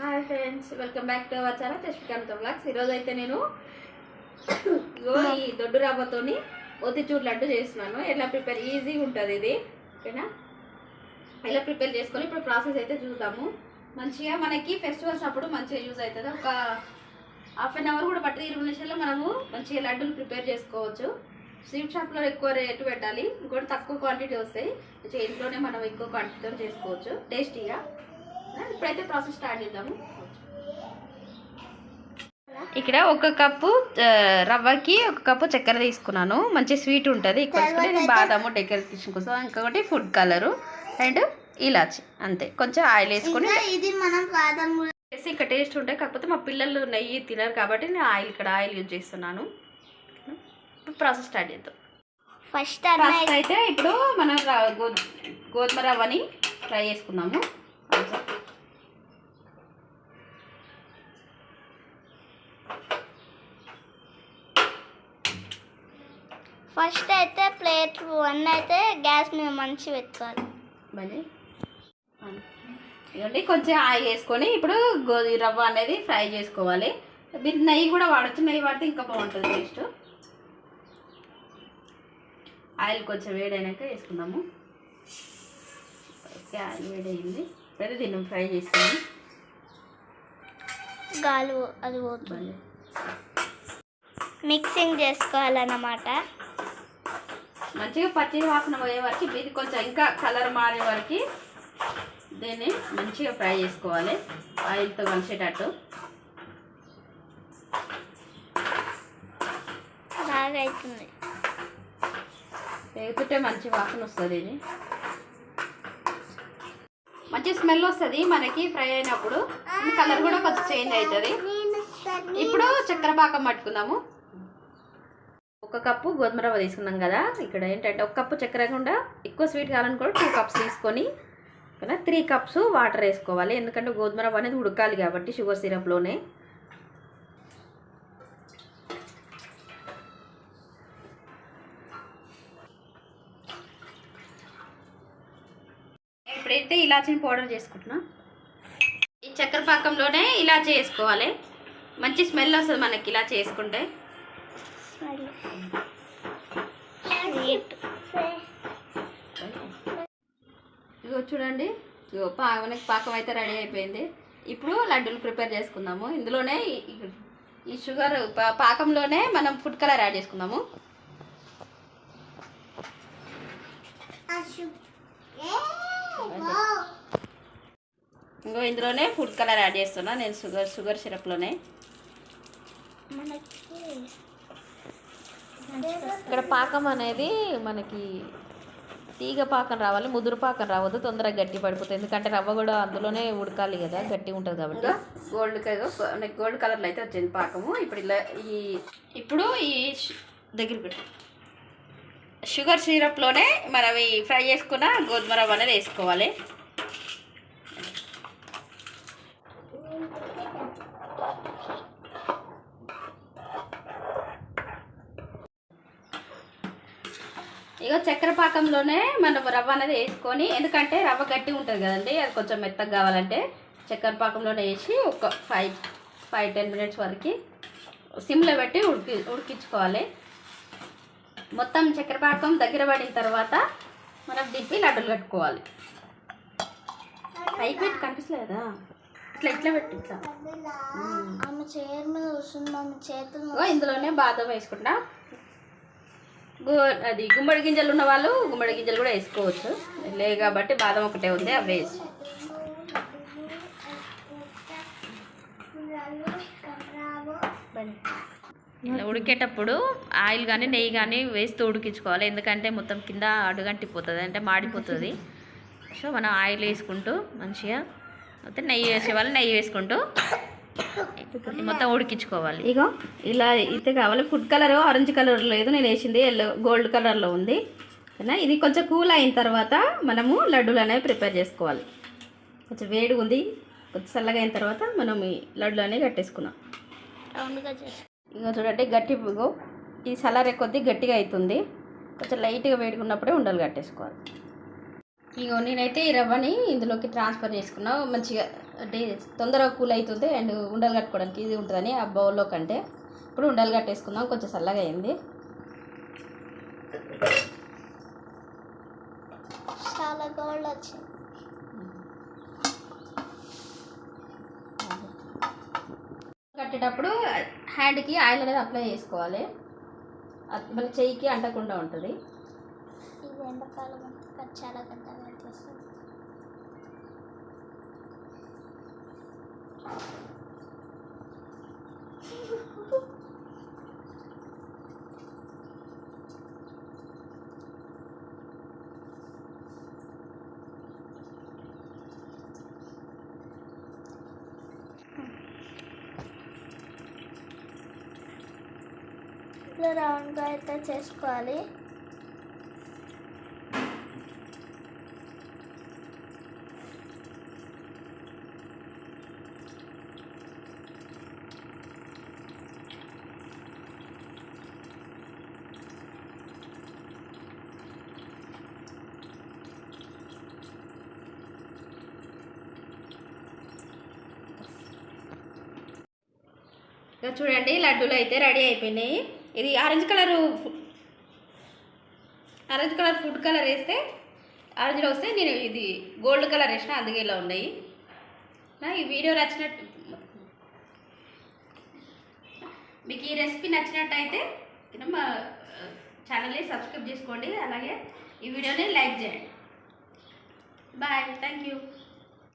Hi friends welcome back to our channel టెస్టికాంతో blogs ఈరోజు అయితే నేను ఇగో ఈ దొడ్డు రవ్వతోని ఒత్తిచూరు లడ్డు చేస్తున్నాను. ఎలా ప్రిపేర్? ఈజీగా ఉంటుంది ఇది. ఓకేనా? ఎలా ప్రిపేర్ చేసుకొని ఇప్పుడు ప్రాసెస్ అయితే చూద్దాము. మంచిగా మనకి ఫెస్టివల్స్ అప్పుడు మంచిగా యూజ్ అవుతుంది. ఒక హాఫ్ అన్ అవర్ కూడా పట్టి ఇరవై నిమిషాల్లో మనము మంచిగా లడ్డూలు ప్రిపేర్ చేసుకోవచ్చు. స్వీట్ షాప్లో ఎక్కువ రేటు పెట్టాలి. ఇంకోటి తక్కువ క్వాంటిటీ వస్తాయి. మంచిగా ఇంట్లోనే మనం ఎక్కువ క్వాంటిటీతో చేసుకోవచ్చు. టేస్టీగా. ఇప్పుడైతే ప్రాసెస్ స్టార్ట్ చేద్దాము. ఇక్కడ ఒక కప్పు రవ్వకి ఒక కప్పు చక్కెర తీసుకున్నాను. మంచి స్వీట్ ఉంటుంది. ఇక్కడ ఇది బాదాము డెకరేషన్ కోసం ఇంకొకటి ఫుడ్ కలరు అండ్ ఇలాచి అంతే. కొంచెం ఆయిల్ వేసుకొని ఇది మనం బాదం కూడా వేసి ఇంకా టేస్ట్ ఉంటాయి. కాకపోతే మా పిల్లలు నెయ్యి తినరు కాబట్టి నేను ఆయిల్ ఇక్కడ ఆయిల్ యూజ్ చేస్తున్నాను. ప్రాసెస్ స్టార్ట్ చేద్దాం. ఫస్ట్ ఫస్ట్ అయితే ఇప్పుడు మనం గోధుమ రవ్వని ఫ్రై చేసుకున్నాము ఫస్ట్ అయితే ప్లేట్ వన్ అయితే గ్యాస్ మీద మంచి పెట్టుకోవాలి. మళ్ళీ ఇవ్వండి కొంచెం ఆయిల్ వేసుకొని ఇప్పుడు గోధుమ రవ్వ అనేది ఫ్రై చేసుకోవాలి. మీరు నెయ్యి కూడా వాడచ్చు నెయ్యి వాడితే ఇంకా బాగుంటుంది టేస్ట్. ఆయిల్ కొంచెం వేడైనాక వేసుకుందాము. ఓకే ఆయిల్ వేడైంది ఇప్పుడైతే దీన్ని ఫ్రై చేస్తాము గాలి అది పోతుంది. మిక్సింగ్ చేసుకోవాలన్నమాట. మంచిగా పచ్చి వాసన పోయే వరకు ఇది కొంచెం ఇంకా కలర్ మారే వరకు దీన్ని మంచిగా ఫ్రై చేసుకోవాలి. ఆయిల్తో కలిసేటట్టు. బాగా అవుతుంది వేగుతుంటే మంచి వాసన వస్తుంది ఇది. మంచి స్మెల్ వస్తుంది మనకి ఫ్రై అయినప్పుడు. కలర్ కూడా కొంచెం చేంజ్ అవుతుంది. ఇప్పుడు చక్కెర పాకం పట్టుకుందాము. ఒక కప్పు గోధుమ రవ్వ తీసుకున్నాం కదా. ఇక్కడ ఏంటంటే ఒక కప్పు చక్కెర కాకుండా ఎక్కువ స్వీట్ కావాలనుకో టూ కప్స్ తీసుకొని కదా త్రీ కప్స్ వాటర్ వేసుకోవాలి. ఎందుకంటే గోధుమ రవ్వ అనేది ఉడకాలి కాబట్టి షుగర్ సిరప్లోనే ఇప్పుడైతే ఇలాచీని పౌడర్ చేసుకుంటున్నా ఈ చక్కెర పాకంలోనే ఇలాచీ వేసుకోవాలి. మంచి స్మెల్ వస్తుంది మనకి ఇలా చేసుకుంటే స్వీట్ ఇగో చూడండి. ఇగో పా మనకి పాకం అయితే రెడీ అయిపోయింది. ఇప్పుడు లడ్డూలు ప్రిపేర్ చేసుకుందాము. ఇందులోనే ఈ- షుగర్ పాకంలోనే మనం ఫుడ్ కలర్ యాడ్ చేసుకుందాము. ఇంకో ఇందులోనే ఫుడ్ కలర్ యాడ్ చేస్తున్నా నేను షుగర్ షుగర్ సిరప్లోనే. ఇక్కడ పాకం అనేది మనకి తీగ పాకం రావాలి ముదురు పాకం రావద్దు తొందరగా గట్టి పడిపోతుంది. ఎందుకంటే రవ్వ కూడా అందులోనే ఉడకాలి కదా గట్టి ఉంటుంది కాబట్టి. గోల్డ్ కలర్ గోల్డ్ కలర్లో అయితే వచ్చింది పాకము. ఇప్పుడు ఇలా ఈ ఇప్పుడు ఈ దగ్గర పెట్టు. షుగర్ సిరప్లోనే మనం ఈ ఫ్రై చేసుకున్న గోధుమ రవ్వ అనేది వేసుకోవాలి. ఇక చక్కెర పాకంలోనే మనం రవ్వ అనేది వేసుకొని ఎందుకంటే రవ్వ గట్టి ఉంటుంది కదండి అది కొంచెం మెత్తగా కావాలంటే చక్కెర పాకంలోనే వేసి ఒక ఫైవ్ ఫైవ్ టెన్ మినిట్స్ వరకు సిమ్లో పెట్టి ఉడికి ఉడికించుకోవాలి. మొత్తం చక్కెర పాకం దగ్గర పడిన తర్వాత మనం దింపి లడ్డూలు కట్టుకోవాలి. పైకి పెట్టి కనిపిస్తలేదా ఇట్లా ఇట్లా పెట్టు ఇట్లా. ఆమె చైర్ మీద కూర్చుంది ఆమె చేతులు ఇగో ఇందులోనే బాదం వేసుకుంటా అది గుమ్మడి గింజలు ఉన్న వాళ్ళు గుమ్మడి గింజలు కూడా వేసుకోవచ్చు. లే కాబట్టి బాదం ఒకటే ఉంది అవి వేసి ఉడికేటప్పుడు ఆయిల్ కానీ నెయ్యి కానీ వేస్తూ ఉడికించుకోవాలి. ఎందుకంటే మొత్తం కింద అడుగంటిపోతుంది అంటే మాడిపోతుంది. సో మనం ఆయిల్ వేసుకుంటూ మంచిగా అయితే నెయ్యి వేసేవాళ్ళు నెయ్యి వేసుకుంటూ మొత్తం ఉడికించుకోవాలి. ఇగో ఇలా అయితే కావాలి. ఫుడ్ కలర్ ఆరెంజ్ కలర్ లేదు నేను వేసింది. ఎల్లో గోల్డ్ కలర్లో ఉంది. ఇది కొంచెం కూల్ అయిన తర్వాత మనము లడ్డూలు అనేవి ప్రిపేర్ చేసుకోవాలి. కొంచెం వేడిగా ఉంది. కొంచెం చల్లగా అయిన తర్వాత మనం ఈ లడ్డు అనేవి కట్టేసుకున్నాం ఇగో చూడండి గట్టి ఈ చల్లారే కొద్దీ గట్టిగా అవుతుంది కొంచెం లైట్గా వేడిగా ఉన్నప్పుడే ఉండలు కట్టేసుకోవాలి. ఇగో నేనైతే ఈ రవ్వని ఇందులోకి ట్రాన్స్ఫర్ చేసుకున్నా. మంచిగా అంటే తొందరగా కూల్ అవుతుంది అండ్ ఉండలు కట్టుకోవడానికి ఇది ఉంటుందని ఆ బౌల్లో కంటే. ఇప్పుడు ఉండలు కట్టేసుకుందాం కొంచెం చల్లగా అయింది. చాలా గోల్డ్ వచ్చింది. కట్టేటప్పుడు హ్యాండ్కి ఆయిల్ అనేది అప్లై చేసుకోవాలి. మన చెయ్యికి అంటకుండా ఉంటుంది. ఇది ఎండాకాలం చాలా ఇట్లా రౌండ్గా అయితే చేసుకోవాలి. చూడండి లడ్డూలు అయితే రెడీ అయిపోయినాయి. ఇది orange colour orange colour food colour వేస్తే ఆరెంజ్లో వస్తే నేను ఇది గోల్డ్ కలర్ వేసిన అందుకే ఇలా ఉన్నాయి. నా ఈ వీడియో నచ్చినట్టు మీకు ఈ రెసిపీ నచ్చినట్టయితే మా ఛానల్ని సబ్స్క్రైబ్ చేసుకోండి. అలాగే ఈ వీడియోని లైక్ చేయండి. Bye thank you.